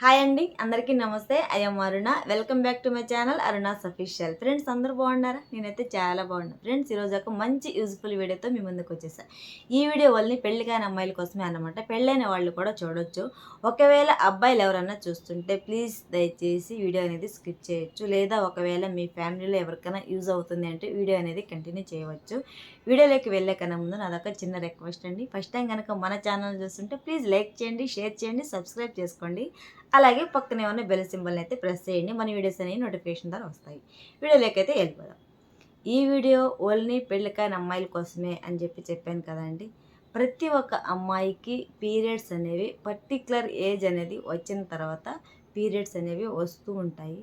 Hi అండి అందరికీ నమస్తే. I'm Aruna. Welcome back to my channel Aruna official. Friends అందరూ బాగున్నారా? నేనైతే చాలా బాగున్నాను ఫ్రెండ్స్ ఈరోజు ఒక మంచి యూజ్ఫుల్ వీడియోతో మీ ముందుకు వచ్చేసాను ఈ వీడియో వాళ్ళని పెళ్ళి కాని అమ్మాయిల కోసమే అన్నమాట. పెళ్ళైన వాళ్ళు కూడా చూడొచ్చు. ఒకవేళ అబ్బాయిలు ఎవరన్నా చూస్తుంటే ప్లీజ్ దయచేసి వీడియో అనేది స్కిప్ చేయొచ్చు. లేదా ఒకవేళ మీ ఫ్యామిలీలో ఎవరికైనా యూజ్ అవుతుంది అంటే వీడియో అనేది కంటిన్యూ చేయవచ్చు. వీడియోలోకి వెళ్ళే కన్నా ముందు నాదొక చిన్న రిక్వెస్ట్ అండి. ఫస్ట్ టైం కనుక మన ఛానల్ చూస్తుంటే ప్లీజ్ లైక్ చేయండి షేర్ చేయండి సబ్స్క్రైబ్ చేసుకోండి. అలాగే పక్కనే ఉన్న బెల్ సింబల్ని అయితే ప్రెస్ చేయండి. మన వీడియోస్ అనేవి నోటిఫికేషన్ ద్వారా వస్తాయి. వీడియోలోకి అయితే వెళ్ళిపోదాం ఈ వీడియో ఓన్లీ పెళ్ళికాయన అమ్మాయిల కోసమే అని చెప్పి చెప్పాను కదండి. ప్రతి ఒక్క అమ్మాయికి పీరియడ్స్ అనేవి పర్టికులర్ ఏజ్ అనేది వచ్చిన తర్వాత పీరియడ్స్ అనేవి వస్తూ ఉంటాయి.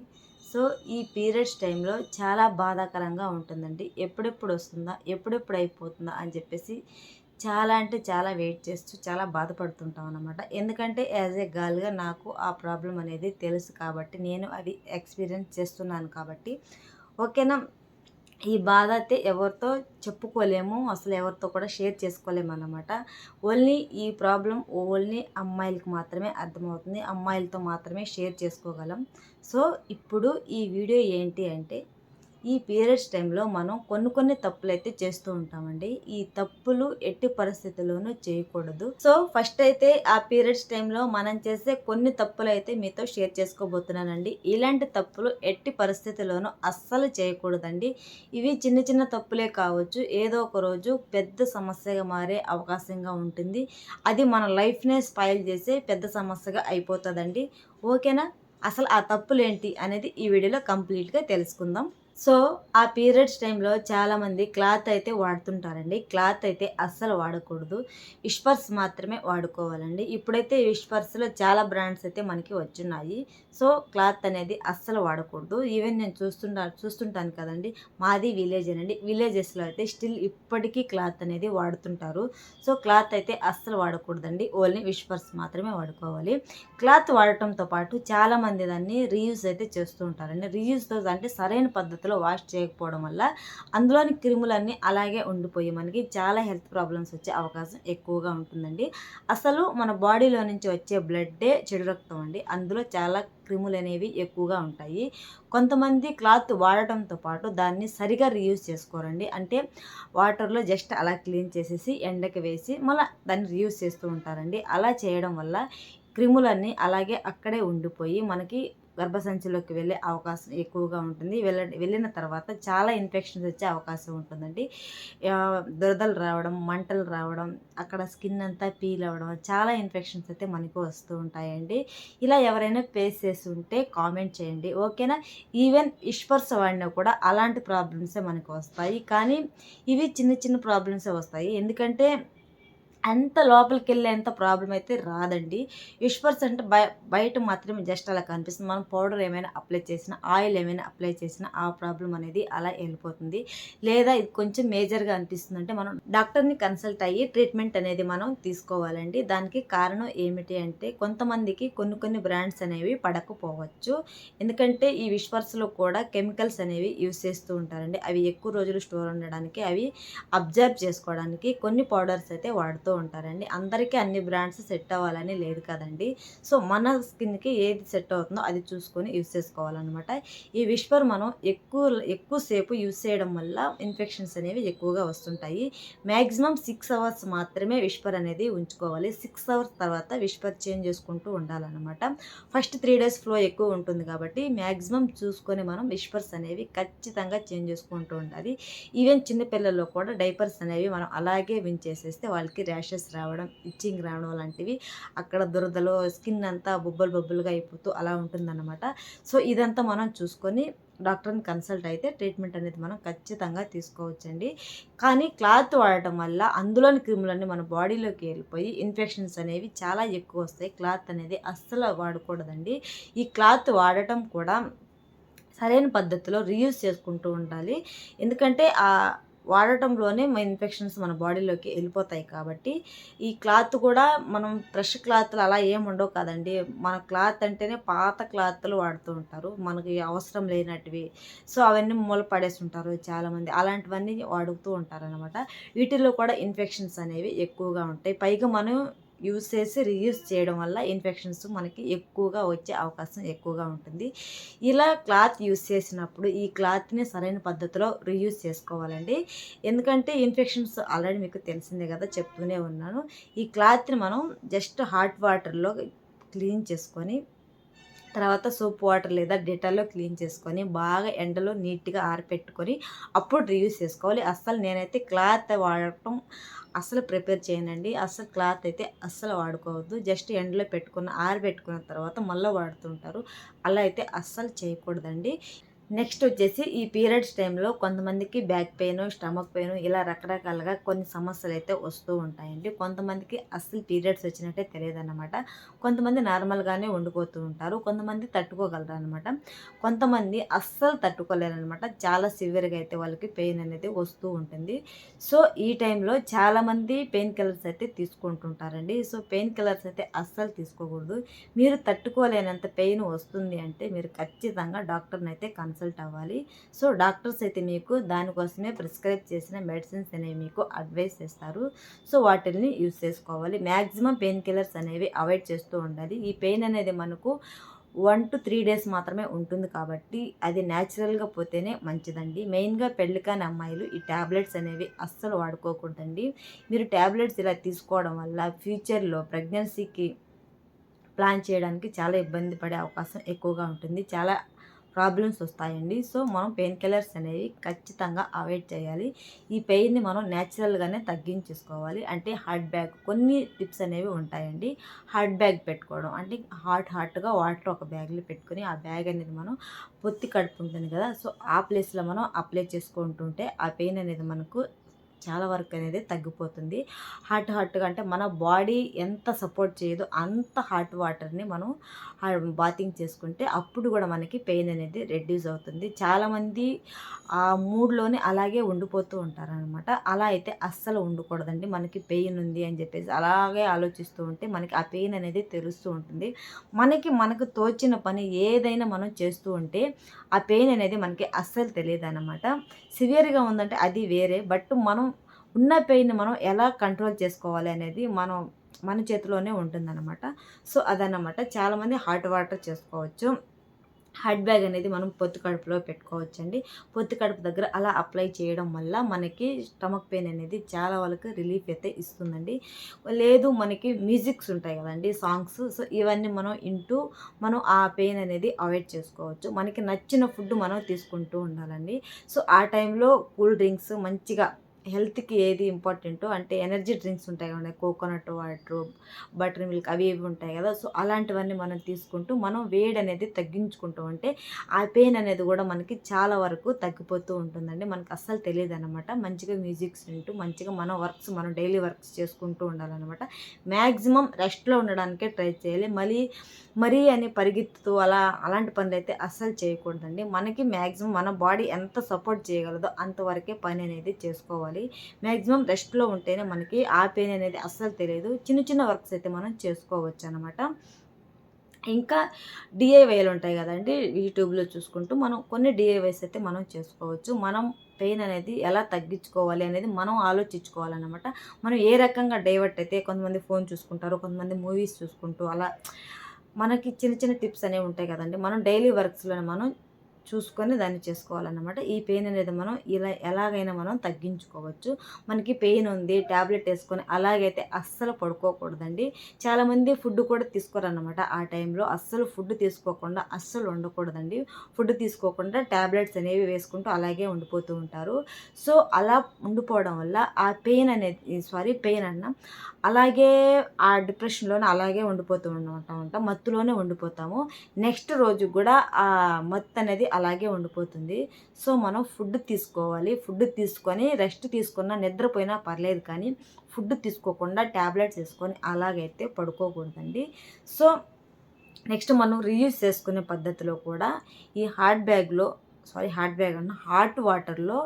సో ఈ పీరియడ్స్ టైంలో చాలా బాధాకరంగా ఉంటుందండి. ఎప్పుడెప్పుడు వస్తుందా ఎప్పుడెప్పుడు అయిపోతుందా అని చెప్పేసి చాలా అంటే చాలా వెయిట్ చేస్తూ చాలా బాధపడుతుంటాం అనమాట ఎందుకంటే యాజ్ ఏ గర్ల్గా నాకు ఆ ప్రాబ్లం అనేది తెలుసు కాబట్టి నేను అది ఎక్స్పీరియన్స్ చేస్తున్నాను కాబట్టి ఓకేనా? ఈ బాధ అయితే ఎవరితో చెప్పుకోలేము అసలు ఎవరితో కూడా షేర్ చేసుకోలేము అన్నమాట. ఓన్లీ ఈ ప్రాబ్లం ఓన్లీ అమ్మాయిలకు మాత్రమే అర్థమవుతుంది అమ్మాయిలతో మాత్రమే షేర్ చేసుకోగలం. సో ఇప్పుడు ఈ వీడియో ఏంటి అంటే ఈ పీరియడ్స్ టైంలో మనం కొన్ని కొన్ని తప్పులు అయితే చేస్తూ ఉంటామండి. ఈ తప్పులు ఎట్టి పరిస్థితుల్లోనూ చేయకూడదు. సో ఫస్ట్ అయితే ఆ పీరియడ్స్ టైంలో మనం చేసే కొన్ని తప్పులు అయితే మీతో షేర్ చేసుకోబోతున్నానండి. ఇలాంటి తప్పులు ఎట్టి పరిస్థితుల్లోనూ అస్సలు చేయకూడదండి. ఇవి చిన్న చిన్న తప్పులే కావచ్చు. ఏదో ఒక రోజు పెద్ద సమస్యగా మారే అవకాశంగా ఉంటుంది. అది మన లైఫ్నే స్పాయిల్ చేసే పెద్ద సమస్యగా అయిపోతుందండి. ఓకేనా? అసలు ఆ తప్పులేంటి అనేది ఈ వీడియోలో కంప్లీట్గా తెలుసుకుందాం. సో ఆ పీరియడ్స్ టైంలో చాలామంది క్లాత్ అయితే వాడుతుంటారండి. క్లాత్ అయితే అస్సలు వాడకూడదు. విష్పర్స్ మాత్రమే వాడుకోవాలండి. ఇప్పుడైతే విష్పర్స్లో చాలా బ్రాండ్స్ అయితే మనకి వచ్చున్నాయి. సో క్లాత్ అనేది అస్సలు వాడకూడదు. ఈవెన్ నేను చూస్తుంటా చూస్తుంటాను కదండి. మాది విలేజ్ అనండి విలేజెస్లో అయితే స్టిల్ ఇప్పటికీ క్లాత్ అనేది వాడుతుంటారు. సో క్లాత్ అయితే అస్సలు వాడకూడదండి. ఓన్లీ విష్పర్స్ మాత్రమే వాడుకోవాలి. క్లాత్ వాడటంతో పాటు చాలామంది దాన్ని రీయూజ్ అయితే చేస్తూ ఉంటారండి. రీయూజ్తో అంటే సరైన పద్ధతి పద్ధతిలో వాష్ చేయకపోవడం వల్ల అందులోని క్రిములన్నీ అలాగే ఉండిపోయి మనకి చాలా హెల్త్ ప్రాబ్లమ్స్ వచ్చే అవకాశం ఎక్కువగా ఉంటుందండి. అసలు మన బాడీలో నుంచి వచ్చే బ్లడ్డే చెడు రక్తం అండి. అందులో చాలా క్రిములు అనేవి ఎక్కువగా ఉంటాయి. కొంతమంది క్లాత్ వాడటంతో పాటు దాన్ని సరిగా రీయూజ్ చేసుకోరండి. అంటే వాటర్లో జస్ట్ అలా క్లీన్ చేసేసి ఎండకి వేసి మళ్ళీ దాన్ని రీయూజ్ చేస్తూ ఉంటారండి. అలా చేయడం వల్ల క్రిములన్నీ అలాగే అక్కడే ఉండిపోయి మనకి గర్భసంచిలోకి వెళ్ళే అవకాశం ఎక్కువగా ఉంటుంది. వెళ్ళ వెళ్ళిన తర్వాత చాలా ఇన్ఫెక్షన్స్ వచ్చే అవకాశం ఉంటుందండి. దురదలు రావడం మంటలు రావడం అక్కడ స్కిన్ అంతా పీల్ అవ్వడం చాలా ఇన్ఫెక్షన్స్ అయితే మనకు వస్తూ ఉంటాయండి. ఇలా ఎవరైనా ఫేస్ చేసి ఉంటే కామెంట్ చేయండి. ఓకేనా? ఈవెన్ ఇష్పర్స్ వాడినా కూడా అలాంటి ప్రాబ్లమ్సే మనకు వస్తాయి. కానీ ఇవి చిన్న చిన్న ప్రాబ్లమ్సే వస్తాయి. ఎందుకంటే అంత లోపలికి వెళ్ళేంత ప్రాబ్లం అయితే రాదండి. విష్పర్స్ అంటే బయ బయట మాత్రమే జస్ట్ అలా కనిపిస్తుంది. మనం పౌడర్ ఏమైనా అప్లై చేసినా ఆయిల్ ఏమైనా అప్లై చేసినా ఆ ప్రాబ్లం అనేది అలా వెళ్ళిపోతుంది. లేదా ఇది కొంచెం మేజర్గా అనిపిస్తుంది అంటే మనం డాక్టర్ని కన్సల్ట్ అయ్యి ట్రీట్మెంట్ అనేది మనం తీసుకోవాలండి. దానికి కారణం ఏమిటి అంటే కొంతమందికి కొన్ని కొన్ని బ్రాండ్స్ అనేవి పడకపోవచ్చు. ఎందుకంటే ఈ విష్పర్స్లో కూడా కెమికల్స్ అనేవి యూస్ చేస్తూ ఉంటారండి. అవి ఎక్కువ రోజులు స్టోర్ ఉండడానికి అవి అబ్జర్వ్ చేసుకోవడానికి కొన్ని పౌడర్స్ అయితే వాడుతూ ఉంటారండి. అందరికీ అన్ని బ్రాండ్స్ సెట్ అవ్వాలని లేదు కదండి. సో మన స్కిన్కి ఏది సెట్ అవుతుందో అది చూసుకొని యూస్ చేసుకోవాలన్నమాట. ఈ విష్పర్ మనం ఎక్కువ ఎక్కువసేపు యూస్ చేయడం వల్ల ఇన్ఫెక్షన్స్ అనేవి ఎక్కువగా వస్తుంటాయి. మ్యాక్సిమం సిక్స్ అవర్స్ మాత్రమే విష్పర్ అనేది ఉంచుకోవాలి. సిక్స్ అవర్స్ తర్వాత విష్పర్ చేంజ్ చేసుకుంటూ ఉండాలన్నమాట. ఫస్ట్ త్రీ డేస్ ఫ్లో ఎక్కువ ఉంటుంది కాబట్టి మ్యాక్సిమం చూసుకొని మనం విష్పర్స్ అనేవి ఖచ్చితంగా చేంజ్ చేసుకుంటూ ఉండాలి. ఈవెన్ చిన్నపిల్లల్లో కూడా డైపర్స్ అనేవి మనం అలాగే విన్ చేసేస్తే వాళ్ళకి ర్యాషెస్ రావడం ఇచ్చింగ్ రావడం లాంటివి అక్కడ దురదలో స్కిన్ అంతా బొబ్బలు బొబ్బలుగా అయిపోతూ అలా ఉంటుందన్నమాట. సో ఇదంతా మనం చూసుకొని డాక్టర్ని కన్సల్ట్ అయితే ట్రీట్మెంట్ అనేది మనం ఖచ్చితంగా తీసుకోవచ్చండి. కానీ క్లాత్ వాడటం వల్ల అందులోని క్రిములన్నీ మన బాడీలోకి వెళ్ళిపోయి ఇన్ఫెక్షన్స్ అనేవి చాలా ఎక్కువ వస్తాయి. క్లాత్ అనేది అస్సలు వాడకూడదండి. ఈ క్లాత్ వాడటం కూడా సరైన పద్ధతిలో రీయూజ్ చేసుకుంటూ ఉండాలి. ఎందుకంటే ఆ వాడటంలోనే మన ఇన్ఫెక్షన్స్ మన బాడీలోకి వెళ్ళిపోతాయి కాబట్టి ఈ క్లాత్ కూడా మనం ఫ్రెష్ క్లాత్లు అలా ఏముండవు ఉండవు కదండి. మన క్లాత్ అంటేనే పాత క్లాత్లు వాడుతూ ఉంటారు. మనకి అవసరం లేనటివి. సో అవన్నీ మూల పడేసి ఉంటారు చాలామంది. అలాంటివన్నీ వాడుతూ ఉంటారు అనమాట వీటిల్లో కూడా ఇన్ఫెక్షన్స్ అనేవి ఎక్కువగా ఉంటాయి. పైగా మనం యూస్ చేసి రీయూజ్ చేయడం వల్ల ఇన్ఫెక్షన్స్ మనకి ఎక్కువగా వచ్చే అవకాశం ఎక్కువగా ఉంటుంది. ఇలా క్లాత్ యూస్ చేసినప్పుడు ఈ క్లాత్ని సరైన పద్ధతిలో రీయూజ్ చేసుకోవాలండి. ఎందుకంటే ఇన్ఫెక్షన్స్ ఆల్రెడీ మీకు తెలిసిందే కదా చెప్తూనే ఉన్నాను. ఈ క్లాత్ని మనం జస్ట్ హాట్ వాటర్లో క్లీన్ చేసుకొని తర్వాత సోప్ వాటర్ లేదా డెటాల్లో క్లీన్ చేసుకొని బాగా ఎండలో నీట్గా ఆరిపెట్టుకొని అప్పుడు రియూస్ చేసుకోవాలి. అస్సలు నేనైతే క్లాత్ వాడటం అస్సలు ప్రిపేర్ చేయనండి. అస్సలు క్లాత్ అయితే అస్సలు వాడుకోవద్దు. జస్ట్ ఎండలో పెట్టుకున్న ఆరిపెట్టుకున్న తర్వాత మళ్ళీ వాడుతుంటారు. అలా అయితే అస్సలు చేయకూడదండి. నెక్స్ట్ వచ్చేసి ఈ పీరియడ్స్ టైంలో కొంతమందికి బ్యాక్ పెయిన్ స్టమక్ పెయిన్ ఇలా రకరకాలుగా కొన్ని సమస్యలు అయితే వస్తూ ఉంటాయండి. కొంతమందికి అస్సలు పీరియడ్స్ వచ్చినట్టే తెలియదన్నమాట. కొంతమంది నార్మల్గానే వండుకోతూ ఉంటారు. కొంతమంది తట్టుకోగలరు అనమాట కొంతమంది అస్సలు తట్టుకోలేరు అనమాట చాలా సివియర్గా అయితే వాళ్ళకి పెయిన్ అనేది వస్తూ ఉంటుంది. సో ఈ టైంలో చాలామంది పెయిన్ కిల్లర్స్ అయితే తీసుకుంటుంటారండి. సో పెయిన్ కిల్లర్స్ అయితే అస్సలు తీసుకోకూడదు. మీరు తట్టుకోలేనంత పెయిన్ వస్తుంది అంటే మీరు ఖచ్చితంగా డాక్టర్ని అయితే కన్సల్ట్ అవ్వాలి. సో డాక్టర్స్ అయితే మీకు దానికోసమే ప్రిస్క్రైబ్ చేసిన మెడిసిన్స్ అనేవి మీకు అడ్వైస్ చేస్తారు. సో వాటిని యూస్ చేసుకోవాలి. మ్యాక్సిమం పెయిన్ కిల్లర్స్ అనేవి అవాయిడ్ చేస్తూ ఉండాలి. ఈ పెయిన్ అనేది మనకు వన్ టు త్రీ డేస్ మాత్రమే ఉంటుంది కాబట్టి అది న్యాచురల్గా పోతేనే మంచిదండి. మెయిన్గా పెళ్ళి కాని అమ్మాయిలు ఈ ట్యాబ్లెట్స్ అనేవి అస్సలు వాడుకోకూడదండి. మీరు ట్యాబ్లెట్స్ ఇలా తీసుకోవడం వల్ల ఫ్యూచర్లో ప్రెగ్నెన్సీకి ప్లాన్ చేయడానికి చాలా ఇబ్బంది పడే అవకాశం ఎక్కువగా ఉంటుంది. చాలా ప్రాబ్లమ్స్ వస్తాయండి. సో మనం పెయిన్ కిల్లర్స్ అనేవి ఖచ్చితంగా అవాయిడ్ చేయాలి. ఈ పెయిన్ని మనం న్యాచురల్గానే తగ్గించేసుకోవాలి. అంటే హార్ట్ బ్యాగ్ కొన్ని టిప్స్ అనేవి ఉంటాయండి. హార్ట్ బ్యాగ్ పెట్టుకోవడం. అంటే హాట్ హాట్గా వాటర్ ఒక బ్యాగ్లో పెట్టుకొని ఆ బ్యాగ్ అనేది మనం పొత్తి కడుపు ఉంటుంది కదా! సో ఆ ప్లేస్లో మనం అప్లై చేసుకుంటుంటే ఆ పెయిన్ అనేది మనకు చాలా వరకు అనేది తగ్గిపోతుంది. హాట్ హాట్గా అంటే మన బాడీ ఎంత సపోర్ట్ చేయదో అంత హాట్ వాటర్ని మనం బాతింగ్ చేసుకుంటే అప్పుడు కూడా మనకి పెయిన్ అనేది రెడ్యూస్ అవుతుంది. చాలామంది ఆ మూడ్లోనే అలాగే ఉండిపోతూ ఉంటారనమాట అలా అయితే అస్సలు ఉండకూడదండి. మనకి పెయిన్ ఉంది అని చెప్పేసి అలాగే ఆలోచిస్తూ ఉంటే మనకి ఆ పెయిన్ అనేది తెలుస్తూ ఉంటుంది. మనకి మనకు తోచిన పని ఏదైనా మనం చేస్తూ ఉంటే ఆ పెయిన్ అనేది మనకి అస్సలు తెలియదు అనమాట సివియర్గా ఉందంటే అది వేరే. బట్ మనం ఉన్న పెయిన్ మనం ఎలా కంట్రోల్ చేసుకోవాలి అనేది మనం మన చేతిలోనే ఉంటుందన్నమాట. సో అదన్నమాట. చాలామంది హాట్ వాటర్ చేసుకోవచ్చు. హాట్ బ్యాగ్ అనేది మనం పొత్తు కడుపులో పెట్టుకోవచ్చు అండి పొత్తు కడుపు దగ్గర అలా అప్లై చేయడం వల్ల మనకి స్టమక్ పెయిన్ అనేది చాలా వాళ్ళకి రిలీఫ్ అయితే ఇస్తుందండి. లేదు మనకి మ్యూజిక్స్ ఉంటాయి కదండి సాంగ్స్. సో ఇవన్నీ మనం ఇంటూ మనం ఆ పెయిన్ అనేది అవాయిడ్ చేసుకోవచ్చు. మనకి నచ్చిన ఫుడ్ మనం తీసుకుంటూ ఉండాలండి. సో ఆ టైంలో కూల్ డ్రింక్స్ మంచిగా హెల్త్కి ఏది ఇంపార్టెంటో అంటే ఎనర్జీ డ్రింక్స్ ఉంటాయి కదా కోకోనట్ వాటర్ బటర్ మిల్క్ అవి ఇవి ఉంటాయి కదా. సో అలాంటివన్నీ మనం తీసుకుంటూ మనం వేడి అనేది తగ్గించుకుంటూ. ఉంటే ఆ పెయిన్ అనేది కూడా మనకి చాలా వరకు తగ్గిపోతూ ఉంటుందండి. మనకు అస్సలు తెలియదు అనమాట మంచిగా మ్యూజిక్స్ వింటూ మంచిగా మన వర్క్స్ మనం డైలీ వర్క్స్ చేసుకుంటూ ఉండాలన్నమాట. మ్యాక్సిమం రెస్ట్లో ఉండడానికే ట్రై చేయాలి. మళ్ళీ మరీ అని పరిగెత్తుతూ అలా అలాంటి పనులు అయితే అస్సలు చేయకూడదండి. మనకి మ్యాక్సిమం మన బాడీ ఎంత సపోర్ట్ చేయగలదో అంతవరకే పని అనేది చేసుకోవాలి. మ్యాక్సిమం రెస్ట్లో ఉంటేనే మనకి ఆ పెయిన్ అనేది అస్సలు తెలియదు. చిన్న చిన్న వర్క్స్ అయితే మనం చేసుకోవచ్చు అనమాట ఇంకా డిఐవైలు ఉంటాయి కదండి. యూట్యూబ్లో చూసుకుంటూ మనం కొన్ని డిఐవైస్ అయితే మనం చేసుకోవచ్చు. మనం పెయిన్ అనేది ఎలా తగ్గించుకోవాలి అనేది మనం ఆలోచించుకోవాలన్నమాట. మనం ఏ రకంగా డైవర్ట్ అయితే కొంతమంది ఫోన్ చూసుకుంటారు కొంతమంది మూవీస్ చూసుకుంటూ అలా మనకి చిన్న చిన్న టిప్స్ అనేవి ఉంటాయి కదండి. మనం డైలీ వర్క్స్లో మనం చూసుకొని దాన్ని చేసుకోవాలన్నమాట. ఈ పెయిన్ అనేది మనం ఇలా ఎలాగైనా మనం తగ్గించుకోవచ్చు. మనకి పెయిన్ ఉంది ట్యాబ్లెట్ వేసుకొని అలాగైతే అస్సలు పడుకోకూడదండి. చాలామంది ఫుడ్ కూడా తీసుకోరన్నమాట ఆ టైంలో. అస్సలు ఫుడ్ తీసుకోకుండా అస్సలు ఉండకూడదండి ఫుడ్ తీసుకోకుండా ట్యాబ్లెట్స్ అనేవి వేసుకుంటూ అలాగే ఉండిపోతూ ఉంటారు. సో అలా ఉండిపోవడం వల్ల ఆ పెయిన్ అనేది సారీ పెయిన్ అన్న అలాగే ఆ డిప్రెషన్లోనే అలాగే ఉండిపోతూ ఉంటాం. మత్తులోనే ఉండిపోతాము. నెక్స్ట్ రోజు కూడా ఆ మత్తు అనేది అలాగే ఉండిపోతుంది. సో మనం ఫుడ్ తీసుకోవాలి. ఫుడ్ తీసుకొని రెస్ట్ తీసుకున్నా నిద్రపోయినా పర్లేదు కానీ ఫుడ్ తీసుకోకుండా ట్యాబ్లెట్స్ వేసుకొని అలాగైతే పడుకోకూడదండి. సో నెక్స్ట్ మనం రీయూస్ చేసుకునే పద్ధతిలో కూడా ఈ హార్ట్ బ్యాగ్లో సారీ హాట్ బ్యాగ్ అన్న హాట్ వాటర్లో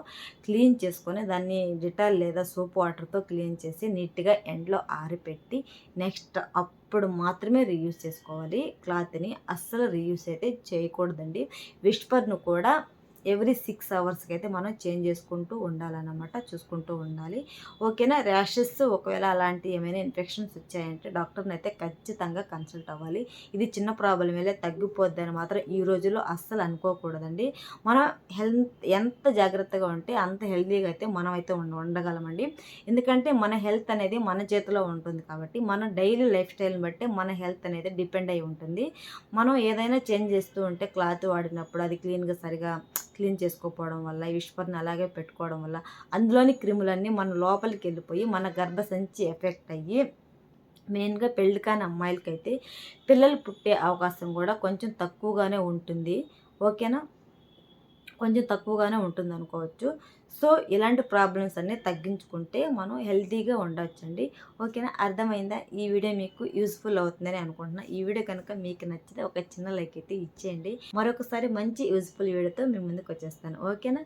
క్లీన్ చేసుకొని దాన్ని డిటాల్ లేదా సోప్ వాటర్తో క్లీన్ చేసి నీట్గా ఎండలో ఆరిపెట్టి నెక్స్ట్ అప్ అప్పుడు మాత్రమే రీయూస్ చేసుకోవాలి. క్లాత్ని అస్సలు రీయూస్ అయితే చేయకూడదండి. విష్పర్ను కూడా ఎవ్రీ సిక్స్ అవర్స్కి అయితే మనం చేంజ్ చేసుకుంటూ ఉండాలన్నమాట చూసుకుంటూ ఉండాలి. ఓకేనా? ర్యాషెస్ ఒకవేళ అలాంటి ఏమైనా ఇన్ఫెక్షన్స్ వచ్చాయంటే డాక్టర్ని అయితే ఖచ్చితంగా కన్సల్ట్ అవ్వాలి. ఇది చిన్న ప్రాబ్లం వెళ్ళే తగ్గిపోద్ది అని మాత్రం ఈ రోజుల్లో అస్సలు అనుకోకూడదండి. మనం హెల్త్ ఎంత జాగ్రత్తగా ఉంటే అంత హెల్తీగా అయితే మనం అయితే ఉండ ఉండగలమండి. ఎందుకంటే మన హెల్త్ అనేది మన చేతిలో ఉంటుంది కాబట్టి మన డైలీ లైఫ్ స్టైల్ని బట్టి మన హెల్త్ అనేది డిపెండ్ అయి ఉంటుంది. మనం ఏదైనా చేంజ్ చేస్తూ ఉంటే క్లాత్ వాడినప్పుడు అది క్లీన్గా సరిగా క్లీన్ చేసుకోపోవడం వల్ల ఈ విష్పర్ని అలాగే పెట్టుకోవడం వల్ల అందులోని క్రిములన్నీ మన లోపలికి వెళ్ళిపోయి మన గర్భసంచి ఎఫెక్ట్ అయ్యి మెయిన్గా పెళ్ళి కాని అమ్మాయిలకైతే పిల్లలు పుట్టే అవకాశం కూడా కొంచెం తక్కువగానే ఉంటుంది. ఓకేనా? కొంచెం తక్కువగానే ఉంటుంది అనుకోవచ్చు సో ఇలాంటి ప్రాబ్లమ్స్ అన్నీ తగ్గించుకుంటే మనం హెల్తీగా ఉండొచ్చండి. ఓకేనా? అర్థమైందా? ఈ వీడియో మీకు యూస్ఫుల్ అవుతుందని అనుకుంటున్నా. ఈ వీడియో కనుక మీకు నచ్చితే ఒక చిన్న లైక్ అయితే ఇచ్చేయండి. మరొకసారి మంచి యూస్ఫుల్ వీడియోతో మీ ముందుకు వచ్చేస్తాను. ఓకేనా?